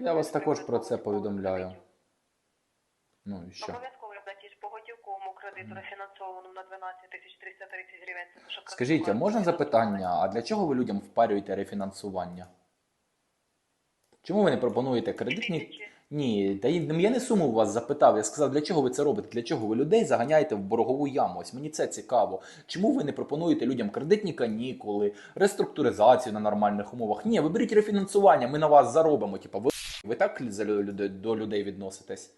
Я вас також про це повідомляю. Ну і що? Обов'язково здати по готівковому кредиту рефінансованому на 12 тисяч 330 гривень. Це що Скажіть, а можна запитання, а для чого ви людям впарюєте рефінансування? Чому ви не пропонуєте кредитні? Тисячі. Ні, та й- я не суму у вас запитав. Я сказав, для чого ви це робите? Для чого ви людей заганяєте в боргову яму? Ось мені це цікаво. Чому ви не пропонуєте людям кредитні канікули, реструктуризацію на нормальних умовах? Ні, ви беріть рефінансування, ми на вас заробимо. Типа, ви, ви так до людей відноситесь?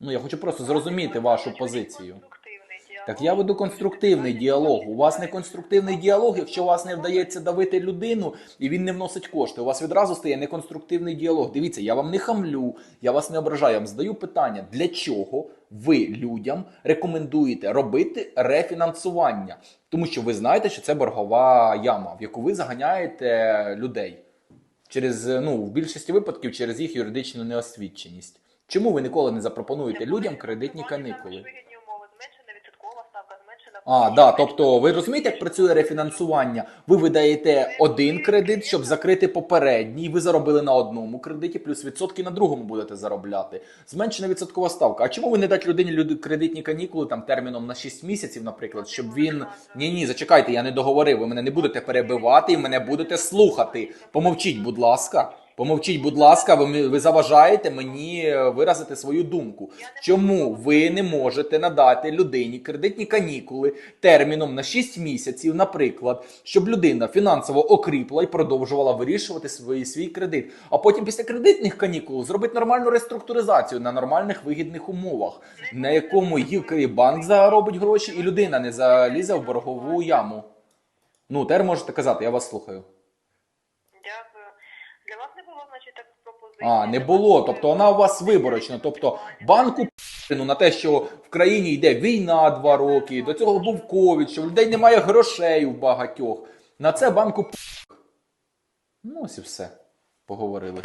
Ну я хочу просто зрозуміти вашу позицію. Так я веду конструктивний діалог. У вас не конструктивний діалог, якщо у вас не вдається давити людину і він не вносить кошти. У вас відразу стає неконструктивний діалог. Дивіться, я вам не хамлю, я вас не ображаю. Я вам задаю питання, для чого ви людям рекомендуєте робити рефінансування? Тому що ви знаєте, що це боргова яма, в яку ви заганяєте людей через ну в більшості випадків через їх юридичну неосвідченість. Чому ви ніколи не запропонуєте людям кредитні канікули? Вигідні умови, зменшена відсоткова ставка, зменшена... А, да, тобто ви розумієте, як працює рефінансування? Ви видаєте один кредит, щоб закрити попередній. Ви заробили на одному кредиті, плюс відсотки на другому будете заробляти. Зменшена відсоткова ставка. А чому ви не дати людині кредитні канікули там терміном на 6 місяців, наприклад, щоб він. Ні, ні, зачекайте, я не договорив. Ви мене не будете перебивати і мене будете слухати. Помовчіть, будь ласка. Помовчіть, будь ласка, ви, ви заважаєте мені е, виразити свою думку. Чому ви не можете надати людині кредитні канікули терміном на 6 місяців, наприклад, щоб людина фінансово окріпла і продовжувала вирішувати свій, свій кредит, а потім після кредитних канікул зробити нормальну реструктуризацію на нормальних вигідних умовах, на якому і банк заробить гроші, і людина не залізе в боргову яму. Ну, тепер можете казати, я вас слухаю. Для вас не було, значить, так пропозиції? А, не було. Тобто вона у вас виборочна. Тобто банку ну, на те, що в країні йде війна два роки, до цього був ковід, що в людей немає грошей у багатьох. На це банку. Ну ось і все. Поговорили.